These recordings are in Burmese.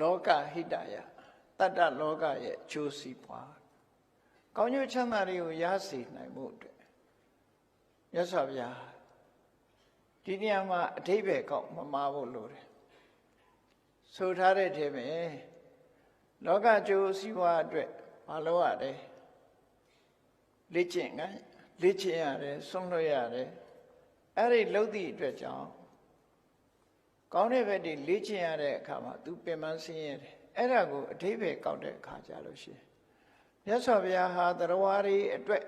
လောကဟိတယတတ္တလောကရဲ့အကျိုးစီးပွားကောင်းကျိုးချမ်းသာတွေကိုရစေနိုင်မှုအတွက်မြတ်စွာဘုရားဒီနေရာမှာအထိပ္ပယ်ကောက်မမှားဖို့လိုတယ်ဆိုထားတဲ့ထဲမှာလောကကျိုးစီးပွားအတွက်မလုပ်ရတယ်လေ့ကျင့်ကလေ့ကျင့်ရတယ်ဆုံးလွှတ်ရတယ်အဲ့ဒီလှုပ်သည့်အတွက်ကြောင့် ကောင်းတဲ့ဘက်တွေလေ့ကျင့်ရတဲ့အခါမှာ तू ပင်ပန်းဆင်းရဲတယ်အဲ့ဒါကိုအထိပ္ပယ်ကောက်တဲ့အခါကြလို့ရှိရင်မြတ်စွာဘုရားဟာတရားဝါရီအတွက်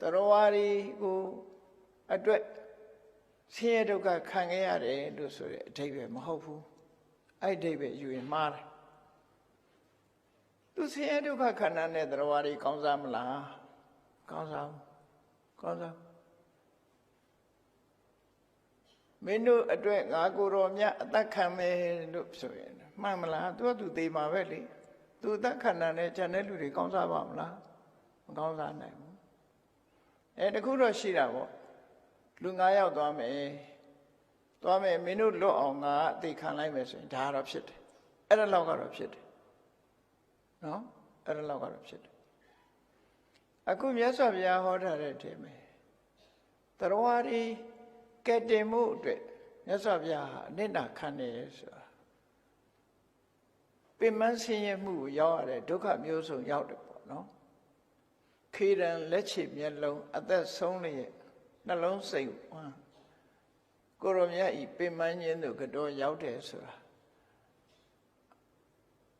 တရားဝါရီကိုအတွက်ဆင်းရဲဒုက္ခခံခဲ့ရတယ်လို့ဆိုတဲ့အထိပ္ပယ်မဟုတ်ဘူးအဲ့အထိပ္ပယ်ယူရင်မှားတယ်သူဆင်းရဲဒုက္ခခန္ဓာနဲ့တရားဝါရီကောင်းစားမလားကောင်းစားကောင်းစား မင်းတို့အတွက်ငါကိုယ်တော်မြတ်အသက်ခံမယ်လို့ဆိုရင်မှန်မလားသူကသူသေးမှာပဲလေသူအသက်ခံတာနဲ့ဂျန်တဲ့လူတွေကောင်းစားပါမလားမကောင်းစားနိုင်ဘူးအဲတခုတော့ရှိတာပေါ့လူ၅ယောက်သွားမယ်သွားမယ်မင်းတို့လွတ်အောင်ငါအသေးခံလိုက်မယ်ဆိုရင်ဒါကတော့ဖြစ်တယ်အဲ့ဒါလောက်ကတော့ဖြစ်တယ်နော်အဲ့ဒါလောက်ကတော့ဖြစ်တယ်အခုမြတ်စွာဘုရားဟောထားတဲ့အထင်ပဲတရားဝါဒီ ကဲတင်မှုအတွက်မြတ်စွာဘုရားဟာအနစ်နာခံနေဆိုတာပင်မဆင်းရဲမှုကိုရောက်ရတဲ့ဒုက္ခမျိုးစုံရောက်တယ်ပေါ့နော်ခေရန်လက်ချေမျက်လုံးအသက်ဆုံးလျက်နှလုံးစိတ်ဝမ်းကိုရောမြတ်ဤပင်မခြင်းတို့ကတော့ရောက်တယ်ဆိုတာ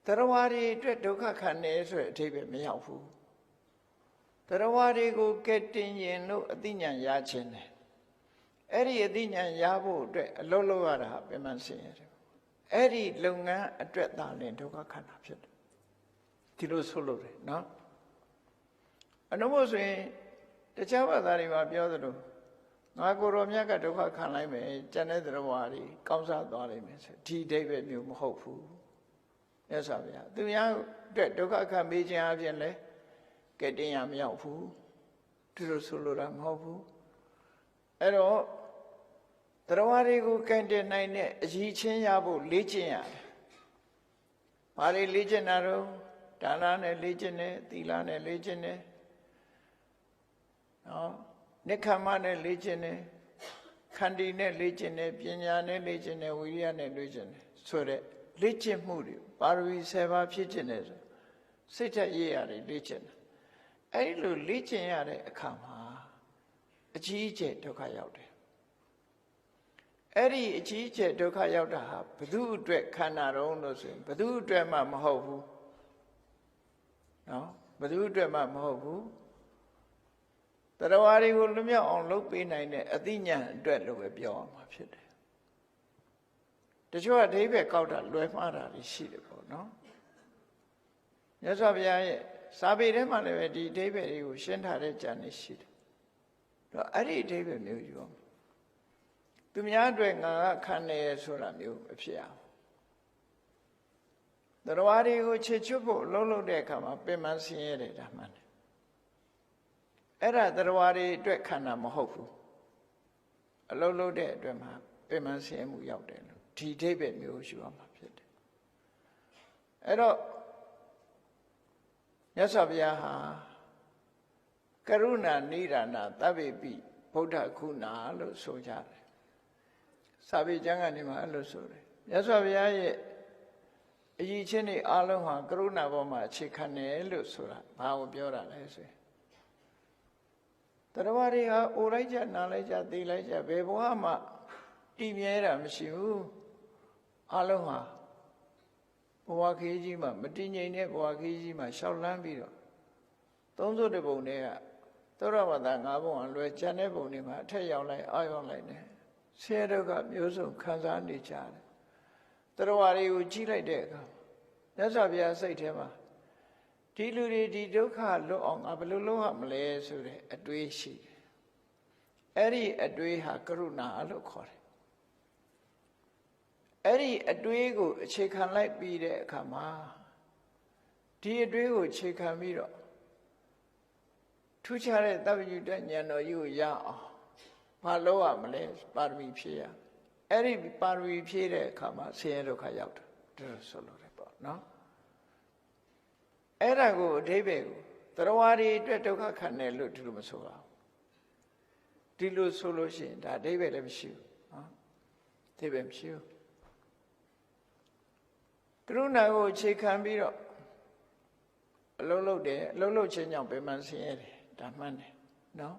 တရားဝါဒီအတွက်ဒုက္ခခံနေဆိုတဲ့အထိပ္ပယ်မရောက်ဘူးတရားဝါဒီကိုကဲတင်ရင်လို့အသိဉာဏ်ရခြင်းတယ် အဲ့ဒီအသိဉာဏ်ရဖို့အတွက်အလုပ်လုပ်ရတာပင်မဆင်းရဲတယ်အဲ့ဒီလုပ်ငန်းအတွက်သာလင်ဒုက္ခခန္ဓာဖြစ်တယ်ဒီလိုဆိုလို့တယ်နော်အနုမို့ဆိုရင်တခြားဘာသာတွေမှာပြောသလိုငါကိုယ်တော်မြတ်ကဒုက္ခခံလိုက်မယ်ကျန်တဲ့သရဝါတွေကောင်းစားသွားလိမ့်မယ်ဆိုဒီအိဗယ်မျိုးမဟုတ်ဘူးမြတ်စွာဘုရားသူများအတွက်ဒုက္ခခံပေးခြင်းအပြင်လဲကဲတင်ရမရောက်ဘူးဒီလိုဆိုလိုတာမဟုတ်ဘူး အဲ့တော့တရားဝါတွေကိုကင်တင်နိုင်တဲ့အကြီးချင်းရဖို့လေ့ကျင့်ရတယ်။ဘာတွေလေ့ကျင့်တာတော့ဒါနနဲ့လေ့ကျင့်တယ်သီလနဲ့လေ့ကျင့်တယ်။နော်နိခမ္မနဲ့လေ့ကျင့်တယ်ခန္တီနဲ့လေ့ကျင့်တယ်ပညာနဲ့လေ့ကျင့်တယ်ဝိရိယနဲ့လေ့ကျင့်တယ်ဆိုတဲ့လေ့ကျင့်မှုတွေပါရမီ7ပါးဖြစ်ကျင်တယ်ဆိုစိတ်ထက်ရည်ရတယ်လေ့ကျင့်တယ်။အဲဒီလိုလေ့ကျင့်ရတဲ့အခါမှာ အကြီးအကျယ်ဒုက္ခရောက်တယ်အဲ့ဒီအကြီးအကျယ်ဒုက္ခရောက်တာဟာဘု து အတွက်ခန္ဓာတော့လို့ဆိုရင်ဘု து အတွက်မှမဟုတ်ဘူးနော်ဘု து အတွက်မှမဟုတ်ဘူးတရားဝါတွေကိုလွမြောက်အောင်လုပ်ပေးနိုင်တဲ့အသိဉာဏ်အတွက်လို့ပဲပြောရမှာဖြစ်တယ်တချို့ကအဓိပ္ပာယ်ကောက်တာလွယ်မှားတာတွေရှိတယ်ပေါ့နော်မြတ်စွာဘုရားရဲ့စာပေထဲမှာလည်းပဲဒီအဓိပ္ပာယ်တွေကိုရှင်းထားတဲ့ကြံနေရှိတယ် တော့အဲ့ဒီအဓိပ္ပာယ်မျိုးယူအောင်သူများအတွက်ငါကခံနေရဆိုတာမျိုးမဖြစ်အောင်တရားတွေကိုခြေချွတ်ဖို့လှုပ်လှုပ်တဲ့အခါမှာပင်မဆင်းရဲတယ်ဒါမှန်တယ်အဲ့ဒါတရားတွေအတွက်ခန္ဓာမဟုတ်ဘူးအလှုပ်လှုပ်တဲ့အတွက်မှာပင်မဆင်းရဲမှုရောက်တယ်လို့ဒီအဓိပ္ပာယ်မျိုးယူအောင်မှာဖြစ်တယ်အဲ့တော့မြတ်စွာဘုရားဟာ ကရုဏာနိဒာနာသဗ္ဗေပိဗုဒ္ဓခုနာလို့ဆိုကြတယ်စာပေကျမ်းကနေမှအဲ့လိုဆိုတယ်မြတ်စွာဘုရားရဲ့အကြီးချင်းတွေအားလုံးဟာကရုဏာပေါ်မှာအခြေခံတယ်လို့ဆိုတာဘာကိုပြောတာလဲဆိုရင်တရားဝါတွေဟာအိုလိုက်ကြနားလိုက်ကြသိလိုက်ကြဘယ်ဘဝမှတည်မြဲတာမရှိဘူးအားလုံးဟာဘဝခေကြီးမှာမတည်ငြိမ်တဲ့ဘဝခေကြီးမှာရှောက်လန်းပြီးတော့သုံးစုတပုံတွေက သောရဝတ္တ၅ဘုံအလွယ်ကျန်တဲ့ဘုံတွေမှာအထက်ရောက်လိုက်အောက်ရောက်လိုက်တယ်ဆင်းရဲဒုက္ခမျိုးစုံခံစားနေကြတယ်တရားဝါတွေကိုကြီးလိုက်တဲ့အခါမြတ်စွာဘုရားစိတ်ထဲမှာဒီလူတွေဒီဒုက္ခလွတ်အောင်ငါဘယ်လိုလုပ်ရမလဲဆိုတဲ့အတွေးရှိတယ်အဲ့ဒီအတွေးဟာကရုဏာလို့ခေါ်တယ်အဲ့ဒီအတွေးကိုအခြေခံလိုက်ပြီးတဲ့အခါမှာဒီအတွေးကိုအခြေခံပြီးတော့ ထူးခြားတဲ့တပ္ပယုတဉာဏ်တော်ကြီးကိုရအောင်ဘာလို့ရမလဲပါရမီဖြည့်ရအဲ့ဒီပါရမီဖြည့်တဲ့အခါမှာဆင်းရဲဒုက္ခရောက်တယ်ဒီလိုဆိုလို့ရပေါ့နော်အဲ့ဒါကိုအဓိပ္ပာယ်ကိုတရားဝါဒီအတွက်ဒုက္ခခံတယ်လို့ဒီလိုမဆိုပါဘူးဒီလိုဆိုလို့ရှိရင်ဒါအဓိပ္ပာယ်လည်းမရှိဘူးနော်အဓိပ္ပာယ်မရှိဘူးကရုဏာကိုအခြေခံပြီးတော့အလုံးလုံးတယ်အလုံးလုံးချင်းကြောင့်ပဲမှဆင်းရဲတယ် ဒါမှန်တယ်နော်